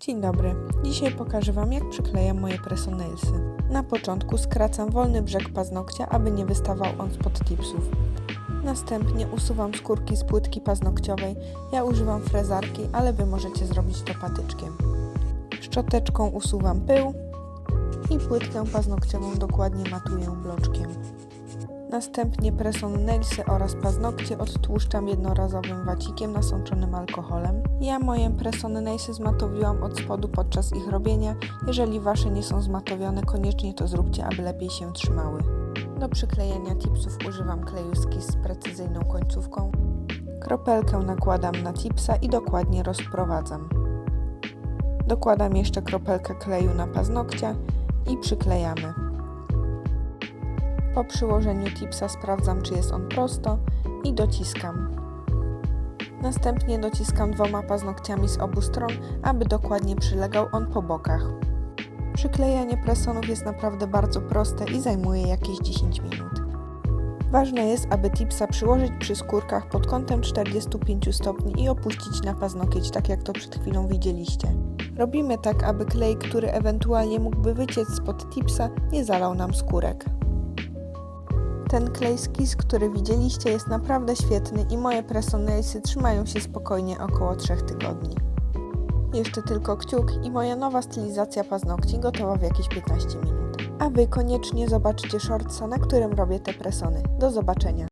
Dzień dobry. Dzisiaj pokażę Wam, jak przyklejam moje presonailsy. Na początku skracam wolny brzeg paznokcia, aby nie wystawał on spod tipsów. Następnie usuwam skórki z płytki paznokciowej. Ja używam frezarki, ale Wy możecie zrobić to patyczkiem. Szczoteczką usuwam pył i płytkę paznokciową dokładnie matuję bloczkiem. Następnie preson nailsy oraz paznokcie odtłuszczam jednorazowym wacikiem nasączonym alkoholem. Ja moje preson nailsy zmatowiłam od spodu podczas ich robienia. Jeżeli wasze nie są zmatowione, koniecznie to zróbcie, aby lepiej się trzymały. Do przyklejenia tipsów używam kleju Skis z precyzyjną końcówką. Kropelkę nakładam na tipsa i dokładnie rozprowadzam. Dokładam jeszcze kropelkę kleju na paznokcia i przyklejamy. Po przyłożeniu tipsa sprawdzam, czy jest on prosto i dociskam. Następnie dociskam dwoma paznokciami z obu stron, aby dokładnie przylegał on po bokach. Przyklejanie presonów jest naprawdę bardzo proste i zajmuje jakieś 10 minut. Ważne jest, aby tipsa przyłożyć przy skórkach pod kątem 45 stopni i opuścić na paznokieć, tak jak to przed chwilą widzieliście. Robimy tak, aby klej, który ewentualnie mógłby wyciec spod tipsa, nie zalał nam skórek. Ten klej skis, który widzieliście, jest naprawdę świetny i moje presonailsy trzymają się spokojnie około 3 tygodni. Jeszcze tylko kciuk i moja nowa stylizacja paznokci gotowa w jakieś 15 minut. A Wy koniecznie zobaczcie shortsa, na którym robię te presony. Do zobaczenia!